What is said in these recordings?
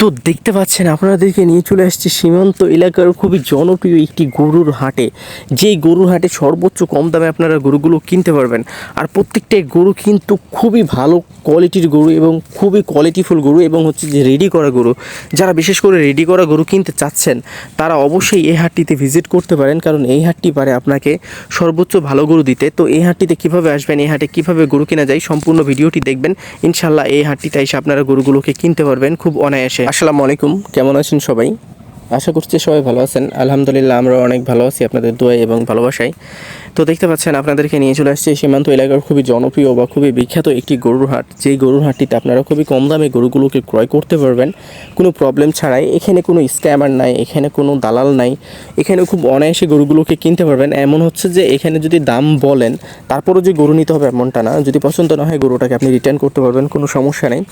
তো দেখতে পাচ্ছেন, আপনাদেরকে নিয়ে চলে আসছে সীমান্ত এলাকার খুবই জনপ্রিয় একটি গরুর হাটে। যেই গরুর হাটে সর্বোচ্চ কম দামে আপনারা গরুগুলো কিনতে পারবেন। আর প্রত্যেকটাই গরু কিন্তু খুবই ভালো কোয়ালিটির গরু এবং খুবই কোয়ালিটিফুল গরু এবং হচ্ছে যে রেডি করা গরু, যারা বিশেষ করে রেডি করা গরু কিনতে চাচ্ছেন, তারা অবশ্যই এই হাটটিতে ভিজিট করতে পারেন, কারণ এই হাটটি পারে আপনাকে সর্বোচ্চ ভালো গরু দিতে। তো এই হাটটিতে কীভাবে আসবেন, এই হাটে কীভাবে গরু কেনা যায়, সম্পূর্ণ ভিডিওটি দেখবেন। ইনশাল্লাহ এই হাটটিতে এসে আপনারা গরুগুলোকে কিনতে পারবেন খুব অনায়াসে। আসসালামু আলাইকুম, কেমন আছেন সবাই? আশা করছি সবাই ভালো আছেন। আলহামদুলিল্লাহ আমরা অনেক ভালো আছি আপনাদের দোয়াই এবং ভালোবাসায়। তো দেখতে পাচ্ছেন আপনাদেরকে নিয়ে চলে আসছে সীমান্ত এলাকার খুবই জনপ্রিয় বা খুবই বিখ্যাত একটি গরুর হাট। যেই গরুর হাটটিতে আপনারা খুবই কম দামে গরুগুলোকে ক্রয় করতে পারবেন। কোনো প্রবলেম ছাড়াই এখানে কোনো স্ক্যামার নাই, এখানে কোনো দালাল নাই। এখানে খুব অনায়াসে গরুগুলোকে কিনতে পারবেন। এমন হচ্ছে যে এখানে যদি দাম বলেন, তারপরও যে গরু নিতে হবে এমনটা না। যদি পছন্দ না হয় গরুটাকে আপনি রিটার্ন করতে পারবেন, কোনো সমস্যা নেই।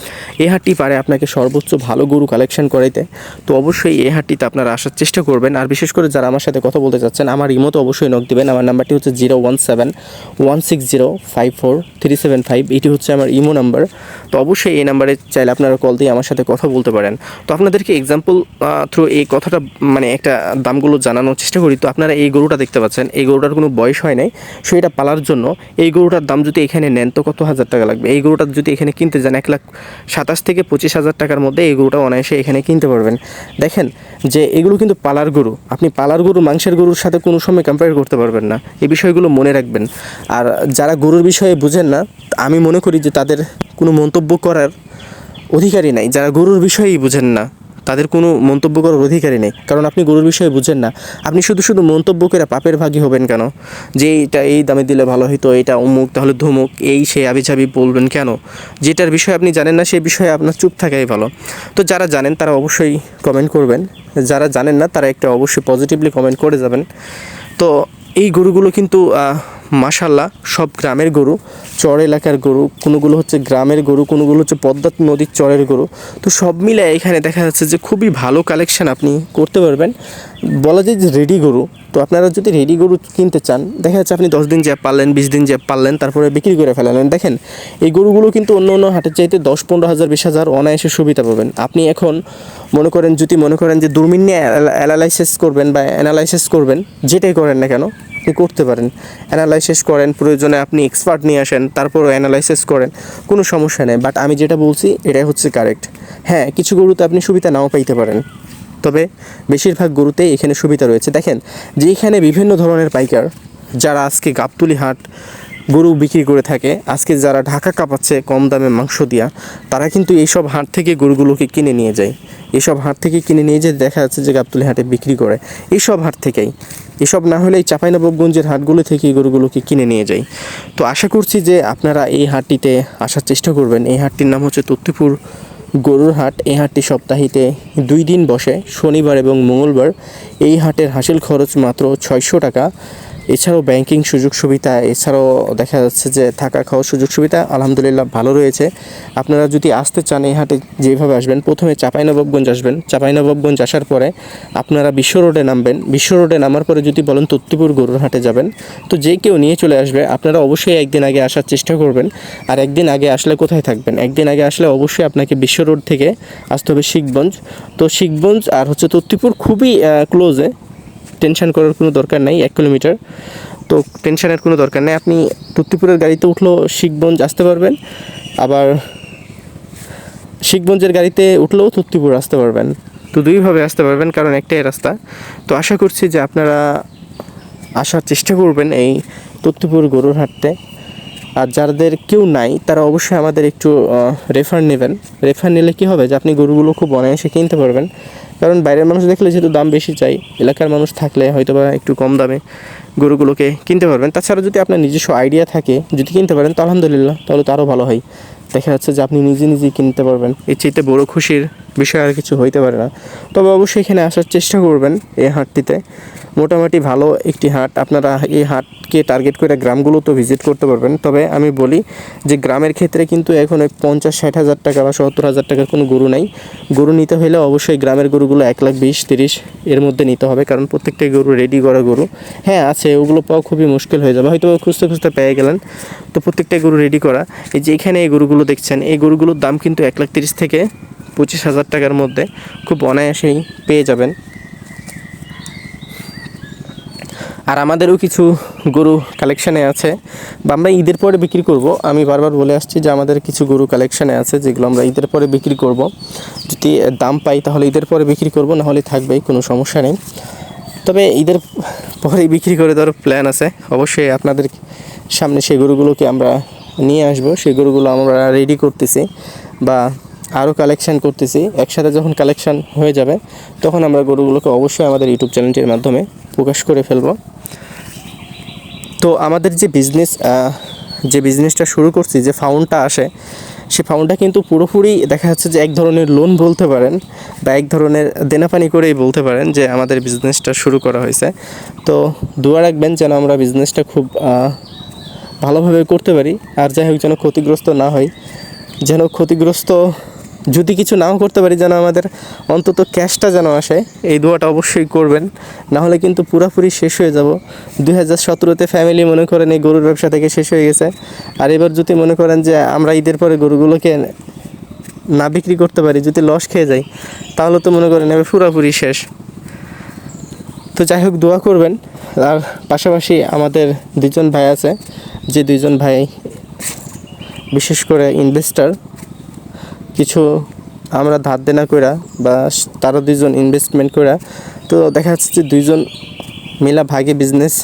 এই হাটটি পারে আপনাকে সর্বোচ্চ ভালো গরু কালেকশন করাইতে। তো অবশ্যই এই হাটটিতে আপনারা আসার চেষ্টা করবেন। আর বিশেষ করে যারা আমার সাথে কথা বলতে চাচ্ছেন, আমার ইমোতে অবশ্যই নক দেবেন। আমার নাম্বারটি হচ্ছে zero one seven one six zero five four three seven five এটি হচ্ছে আমার ইমো নাম্বার তো অবশ্যই এই নাম্বারে চাইলে আপনারা কল দিয়ে আমার সাথে কথা বলতে পারেন। তো আপনাদেরকে এক্সাম্পল থ্রু এই কথাটা মানে একটা দামগুলো জানানোর চেষ্টা করি। তো আপনারা এই গরুটা দেখতে পাচ্ছেন। এই গরুটার কোনো বয়স হয় নাই। সো এটা পালার জন্য এই গরুটার দাম যদি এখানে নেন, তো কত হাজার টাকা লাগবে? এই গরুটা যদি এখানে কিনতে যান, এক লাখ সাতাশ থেকে পঁচিশ হাজার টাকার মধ্যে এই গরুটা অনায়াসে এখানে কিনতে পারবেন। দেখেন যে এগুলো কিন্তু পালার গরু। আপনি পালার গরু, মাংসের গরুর সাথে কোনো সময় কম্পেয়ার করতে পারবেন না। এই বিষয়গুলো মনে রাখবেন। আর যারা গরুর বিষয়ে বুঝেন না, আমি মনে করি যে তাদের কোনো মন্তব্য করার অধিকারই নাই। যারা গরুর বিষয়েই বুঝেন না তাদের কোনো মন্তব্য করার অধিকারই নেই। কারণ আপনি গরুর বিষয়ে বুঝেন না। আপনি শুধু শুধু মন্তব্য করে পাপের ভাগী হবেন কেন? যে এইটা এই দামে দিলে ভালো হতো এটা অমুক, তাহলে ধুমুক, এই সে আবি আবিঝাবি বলবেন কেন? যেটার বিষয়ে আপনি জানেন না, সেই বিষয়ে আপনার চুপ থাকাই ভালো। তো যারা জানেন, তারা অবশ্যই কমেন্ট করবেন। যারা জানেন না, তারা একটা অবশ্যই পজিটিভলি কমেন্ট করে যাবেন। তো এই গরুগুলো কিন্তু মাশাল্লাহ সব গ্রামের গরু, চর এলাকার গরু, কোনোগুলো হচ্ছে গ্রামের গরু, কোনোগুলো হচ্ছে পদ্মা নদীর চরের গরু। তো সব মিলে এখানে দেখা যাচ্ছে যে খুবই ভালো কালেকশন আপনি করতে পারবেন। বলা যায় যে রেডি গরু। তো আপনারা যদি রেডি গরু কিনতে চান, দেখা যাচ্ছে আপনি দশ দিন জ্যাপ পারলেন বিশ দিন জ্যাপ পারলেন তারপরে বিক্রি করে ফেলালেন। দেখেন, এই গরুগুলো কিন্তু অন্য অন্য হাটের চাইতে দশ, পনেরো হাজার, বিশ হাজার অনায়াসে সুবিধা পাবেন। আপনি এখন মনে করেন, যদি মনে করেন যে দূরবীন নিয়ে অ্যানালাইসিস করবেন বা অ্যানালাইসিস করবেন, যেটাই করেন না কেন আপনি করতে পারেন। অ্যানালাইসিস করেন, প্রয়োজনে আপনি এক্সপার্ট নিয়ে আসেন, তারপরও অ্যানালাইসিস করেন, কোনো সমস্যা নেই। বাট আমি যেটা বলছি, এটাই হচ্ছে কারেক্ট হ্যাঁ কিছু গরুতে আপনি সুবিধা নাও পাইতে পারেন। তবে বেশিরভাগ গরুতেই এখানে সুবিধা রয়েছে। দেখেন যে এখানে বিভিন্ন ধরনের পাইকার, যারা আজকে গাবতুলি হাট গরু বিক্রি করে থাকে, আজকে যারা ঢাকা কাঁপাচ্ছে কম দামে মাংস দিয়া, তারা কিন্তু এইসব হাট থেকে গরুগুলোকে কিনে নিয়ে যায়। এইসব হাট থেকে কিনে নিয়ে যেয়ে দেখা যাচ্ছে যে গাবতুলি হাটে বিক্রি করে। এইসব হাট থেকেই। এসব না হলেই চাঁপাইনবাবগঞ্জের হাটগুলো থেকে এই গরুগুলোকে কিনে নিয়ে যাই। তো আশা করছি যে আপনারা এই হাটটিতে আসার চেষ্টা করবেন। এই হাটটির নাম হচ্ছে তত্তিপুর গরুর হাট। এই হাটটি সপ্তাহিতে দুই দিন বসে, শনিবার এবং মঙ্গলবার। এই হাটের হাসিল খরচ মাত্র ছয়শো টাকা। এছাড়াও ব্যাংকিং সুযোগ সুবিধা, এছাড়াও দেখা যাচ্ছে যে থাকা খাওয়ার সুযোগ সুবিধা আলহামদুলিল্লাহ ভালো রয়েছে। আপনারা যদি আসতে চান এই হাটে যেভাবে আসবেন, প্রথমে চাঁপাইনবাবগঞ্জ আসবেন। চাঁপাইনবাবগঞ্জ আসার পরে আপনারা বিশ্ব রোডে নামবেন। বিশ্ব রোডে নামার পরে যদি বলেন তত্ত্বপুর গরুর হাটে যাবেন, তো যে কেউ নিয়ে চলে আসবে, আপনারা অবশ্যই একদিন আগে আসার চেষ্টা করবেন। আর একদিন আগে আসলে কোথায় থাকবেন? একদিন আগে আসলে অবশ্যই আপনাকে বিশ্ব রোড থেকে আসতে হবে শিখগঞ্জ। তো শিখগঞ্জ আর হচ্ছে তত্ত্বপুর খুবই ক্লোজে টেনশন করার কোনো দরকার নাই, এক কিলোমিটার। তো টেনশনের কোনো দরকার নেই। আপনি তত্তিপুরের গাড়িতে উঠলেও শিখগঞ্জ আসতে পারবেন। আবার শিখগঞ্জের গাড়িতে উঠলেও তত্তিপুর আসতে পারবেন। তো দুইভাবে আসতে পারবেন, কারণ একটাই রাস্তা। তো আশা করছি যে আপনারা আসার চেষ্টা করবেন এই তত্তিপুর গরুর হাটতে। আর যাদের কেউ নাই, তারা অবশ্যই আমাদের একটু রেফার নেবেন। রেফার নিলে কী হবে? যে আপনি গরুগুলো খুব অনায়াসে কিনতে পারবেন। কারণ বাইরের মানুষ দেখলে যেহেতু দাম বেশি চাই, এলাকার মানুষ থাকলে হয়তো বা একটু কম দামে গরুগুলোকে কিনতে পারবেন। তাছাড়া যদি আপনার নিজস্ব আইডিয়া থাকে, যদি কিনতে পারেন, তো আলহামদুলিল্লাহ, তাহলে তো আরও ভালো হয়। দেখা যাচ্ছে যে আপনি নিজে নিজেই কিনতে পারবেন। এর চাইতে বড় খুশির বিষয় আর কিছু হইতে পারে না। তবে অবশ্যই এখানে আসার চেষ্টা করবেন এই হাটটিতে। মোটামুটি ভালো একটি হাট। আপনারা এই হাটকে টার্গেট করে গ্রামগুলো তো ভিজিট করতে পারবেন। তবে আমি বলি যে গ্রামের ক্ষেত্রে কিন্তু এখন ওই পঞ্চাশ, ষাট হাজার টাকা বা সত্তর হাজার টাকার কোনো গরু নাই। গরু নিতে হলে অবশ্যই গ্রামের গরুগুলো এক লাখ বিশ, তিরিশ এর মধ্যে নিতে হবে। কারণ প্রত্যেকটাই গরু রেডি করা গরু। হ্যাঁ আছে, ওগুলো পাওয়া খুবই মুশকিল হয়ে যাবে। হয়তো খুঁজতে খুঁজতে পেয়ে গেলেন। তো প্রত্যেকটা গরু রেডি করা। এই যে এখানে এই গরুগুলো দেখছেন, এই গরুগুলোর দাম কিন্তু এক লাখ তিরিশ থেকে পঁচিশ হাজার টাকার মধ্যে খুব অনায়াসেই পেয়ে যাবেন। আর আমাদেরও কিছু গরু কালেকশানে আছে, বা আমরা ঈদের পরে বিক্রি করব। আমি বারবার বলে আসছি যে আমাদের কিছু গরু কালেকশানে আছে যেগুলো আমরা ঈদের পরে বিক্রি করব। যদি দাম পাই তাহলে ঈদের পরে বিক্রি করব নাহলে থাকবেই, কোনো সমস্যা নেই। তবে ঈদের পরেই বিক্রি করে দেওয়ার প্ল্যান আছে। অবশ্যই আপনাদের সামনে সেই গরুগুলোকে আমরা নিয়ে আসব। সেই গরুগুলো আমরা রেডি করতেছি বা আরও কালেকশান করতেছি। একসাথে যখন কালেকশান হয়ে যাবে, তখন আমরা গরুগুলোকে অবশ্যই আমাদের ইউটিউব চ্যানেলটির মাধ্যমে প্রকাশ করে ফেলব। তো আমাদের যে বিজনেস যে বিজনেসটা শুরু করছি, যে ফাউন্ডটা আসে, সে ফাউন্ডটা কিন্তু পুরোপুরি দেখা যাচ্ছে যে এক ধরনের লোন বলতে পারেন বা এক ধরনের দেনাপানি করেই বলতে পারেন যে আমাদের বিজনেসটা শুরু করা হয়েছে। তো দোয়া রাখবেন যেন আমরা বিজনেসটা খুব ভালোভাবে করতে পারি। আর যাই হোক, যেন ক্ষতিগ্রস্ত না হয়। যেন ক্ষতিগ্রস্ত যদি কিছু নাও করতে পারি, যেন আমাদের অন্তত ক্যাশটা যেন আসে, এই দোয়াটা অবশ্যই করবেন। না হলে কিন্তু পুরোপুরি শেষ হয়ে যাব। দুই হাজার সতেরোতে ফ্যামিলি মনে করেন এই গরুর ব্যবসা থেকে শেষ হয়ে গেছে। আর এবার যদি মনে করেন যে আমরা ঈদের পরে গরুগুলোকে না বিক্রি করতে পারি, যদি লস খেয়ে যাই, তাহলে তো মনে করেন এবার পুরোপুরি শেষ। তো যাই হোক, দোয়া করবেন। আর পাশাপাশি আমাদের দুজন ভাই আছে যে দুইজন ভাই, বিশেষ করে ইনভেস্টার কিছু আমরা ধার দেনা কইরা বা তারা দুইজন ইনভেস্টমেন্ট করা তো দেখা যাচ্ছে যে দুইজন মিলা ভাগে বিজনেস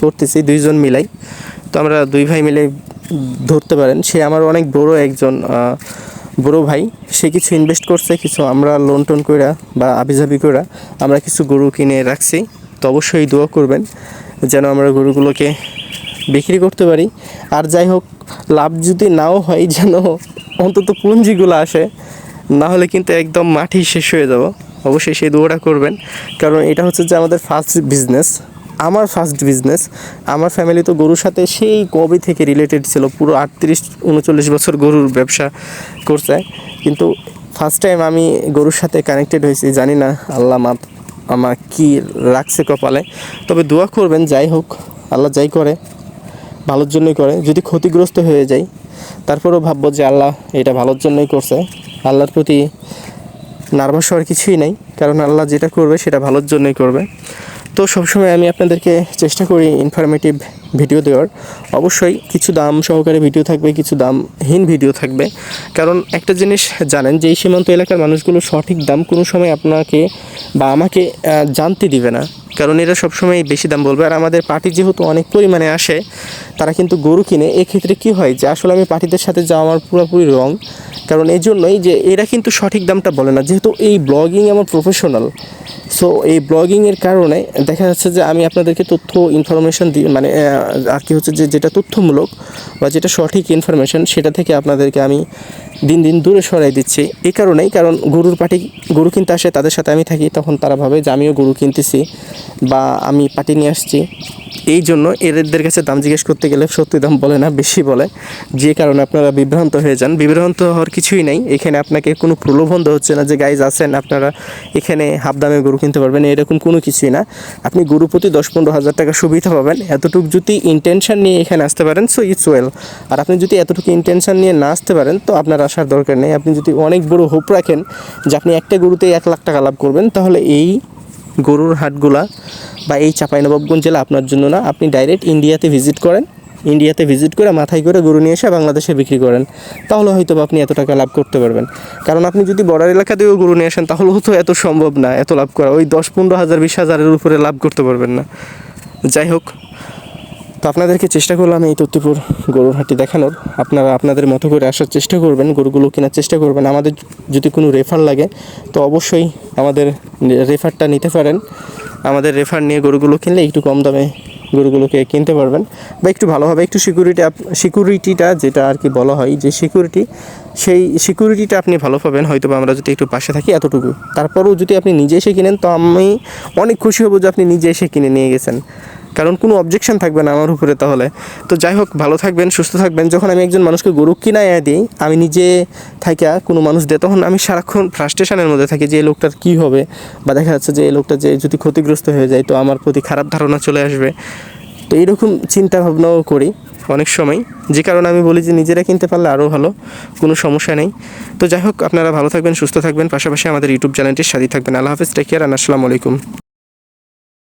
করতেছি, দুইজন মিলাই। তো আমরা দুই ভাই মিলে ধরতে পারেন। সে আমার অনেক বড় একজন বড় ভাই। সে কিছু ইনভেস্ট করছে, কিছু আমরা লোন টোন কইরা বা আবিজাবি করা আমরা কিছু গরু কিনে রাখছি। তো অবশ্যই দোয়া করবেন, যেন আমরা গরুগুলোকে বিক্রি করতে পারি। আর যাই হোক, লাভ যদি নাও হয় যেন অন্তত পুঞ্জিগুলো আসে, না হলে কিন্তু একদম মাটি শেষ হয়ে যাব। অবশ্যই সেই দোয়াটা করবেন। কারণ এটা হচ্ছে যে আমাদের ফার্স্ট বিজনেস আমার ফার্স্ট বিজনেস আমার ফ্যামিলি তো গরুর সাথে সেই কবে থেকে রিলেটেড ছিল, পুরো আটত্রিশ, উনচল্লিশ বছর গরুর ব্যবসা করছে। কিন্তু ফার্স্ট টাইম আমি গরুর সাথে কানেক্টেড হয়েছি, জানি না আল্লাহ মা আমার কি রাখছে কপালে। তবে দোয়া করবেন, যাই হোক, আল্লাহ যাই করে। ভালোর জন্যই করে। যদি ক্ষতিগ্রস্ত হয়ে যায়, তারপরেও ভাববো যে আল্লাহ এটা ভালোর জন্যই করছে। আল্লাহর প্রতি নার্ভাস হওয়ার কিছুই নেই, কারণ আল্লাহ যেটা করবে সেটা ভালোর জন্যই করবে। তো সবসময় আমি আপনাদেরকে চেষ্টা করি ইনফরমেটিভ ভিডিও দেওয়ার। অবশ্যই কিছু দাম সহকারে ভিডিও থাকবে, কিছু দামহীন ভিডিও থাকবে। কারণ একটা জিনিস জানেন যে এই সীমান্ত এলাকার মানুষগুলো সঠিক দাম কোনো সময় আপনাকে বা আমাকে জানতে দিবে না। কারণ এরা সবসময় বেশি দাম বলবে। আর আমাদের পার্টি যেহেতু অনেক পরিমাণে আসে, তারা কিন্তু গরু কিনে, এক্ষেত্রে কী হয় যে আসলে আমি পার্টিদের সাথে যাওয়া আমার পুরোপুরি রং কারণ এই জন্যই যে এরা কিন্তু সঠিক দামটা বলে না। যেহেতু এই ব্লগিং আমার প্রফেশনাল সো এই ব্লগিংয়ের কারণে দেখা যাচ্ছে যে আমি আপনাদেরকে তথ্য ইনফরমেশন দিই মানে আর কি হচ্ছে যে যেটা তথ্যমূলক বা যেটা সঠিক ইনফরমেশন সেটা থেকে আপনাদেরকে আমি দিন দিন দূরে সরাই দিচ্ছি। এই কারণেই কারণ গরুর পাটি, গরু কিনতে আসে, তাদের সাথে আমি থাকি, তখন তারা ভাবে যে আমিও গরু কিনতেছি বা আমি পাটি নিয়ে আসছি। এই জন্য এদের কাছে দাম জিজ্ঞেস করতে গেলে সত্যি দাম বলে না, বেশি বলে। যে কারণে আপনারা বিভ্রান্ত হয়ে যান। বিভ্রান্ত হওয়ার কিছুই নাই। এখানে আপনাকে কোনো প্রলোভন হচ্ছে না যে, গাইজ, আছেন, আপনারা এখানে হাফ দামে গরু কিনতে পারবেন। এরকম কোনো কিছুই না। আপনি গরু প্রতি দশ, পনেরো হাজার টাকা সুবিধা পাবেন। এতটুকু যদি ইন্টেনশন নিয়ে এখানে আসতে পারেন সো ইটস ওয়েল আর আপনি যদি এতটুকু ইন্টেনশন নিয়ে না আসতে পারেন, তো আপনার আসার দরকার নেই। আপনি যদি অনেক বড় হোপ রাখেন যে আপনি একটা গরুতে এক লাখ টাকা লাভ করবেন, তাহলে এই গরুর হাটগুলা বা এই চাঁপাইনবাবগঞ্জ জেলা আপনার জন্য না। আপনি ডাইরেক্ট ইন্ডিয়াতে ভিজিট করেন। ইন্ডিয়াতে ভিজিট করে মাথায় করে গরু নিয়ে এসে বাংলাদেশে বিক্রি করেন। তাহলে হয়তো আপনি এত টাকা লাভ করতে পারবেন। কারণ আপনি যদি বর্ডার এলাকা দিয়েও গরু নিয়ে আসেন, তাহলেও তো এত সম্ভব না, এত লাভ করা। ওই দশ, পনেরো হাজার, বিশ হাজারের উপরে লাভ করতে পারবেন না। যাই হোক তো আপনাদেরকে চেষ্টা করলাম এই তত্ত্বপুর গরুর হাটটি দেখানোর। আপনারা আপনাদের মতো করে আসার চেষ্টা করবেন, গরুগুলো কেনার চেষ্টা করবেন। আমাদের যদি কোনো রেফার লাগে, তো অবশ্যই আমাদের রেফারটা নিতে পারেন। আমাদের রেফার নিয়ে গরুগুলো কিনলে একটু কম দামে গরুগুলোকে কিনতে পারবেন। বা একটু ভালোভাবে একটু সিকিউরিটি সিকিউরিটিটা যেটা আর কি বলা হয়, যে সিকিউরিটি সেই সিকিউরিটিটা আপনি ভালো পাবেন। হয়তো আমরা যদি একটু পাশে থাকি এতটুকু। তারপরেও যদি আপনি নিজে এসে কিনেন, তো আমি অনেক খুশি হব যে আপনি নিজে এসে কিনে নিয়ে গেছেন। কারণ কোনো অবজেকশন থাকবে না আমার উপরে তাহলে। তো যাই হোক, ভালো থাকবেন, সুস্থ থাকবেন। যখন আমি একজন মানুষকে গরু কিনায় দিই আমি নিজে থাকা কোনো মানুষ দেয়, তখন আমি সারাক্ষণ ফ্রাস্ট্রেশনের মধ্যে থাকি যে, এই লোকটার কী হবে? বা দেখা যাচ্ছে যে, এই লোকটা যে, যদি ক্ষতিগ্রস্ত হয়ে যায়, তো আমার প্রতি খারাপ ধারণা চলে আসবে। তো এইরকম চিন্তা ভাবনাও করি অনেক সময়। যে কারণে আমি বলি যে, নিজেরা কিনতে পারলে আরও ভালো, কোনো সমস্যা নেই। তো যাই হোক, আপনারা ভালো থাকবেন, সুস্থ থাকবেন। পাশাপাশি আমাদের ইউটিউব চ্যানেলটির সাথে থাকবেন। আল্লাহ হাফিজ টেক কেয়ার আসসালামু আলাইকুম।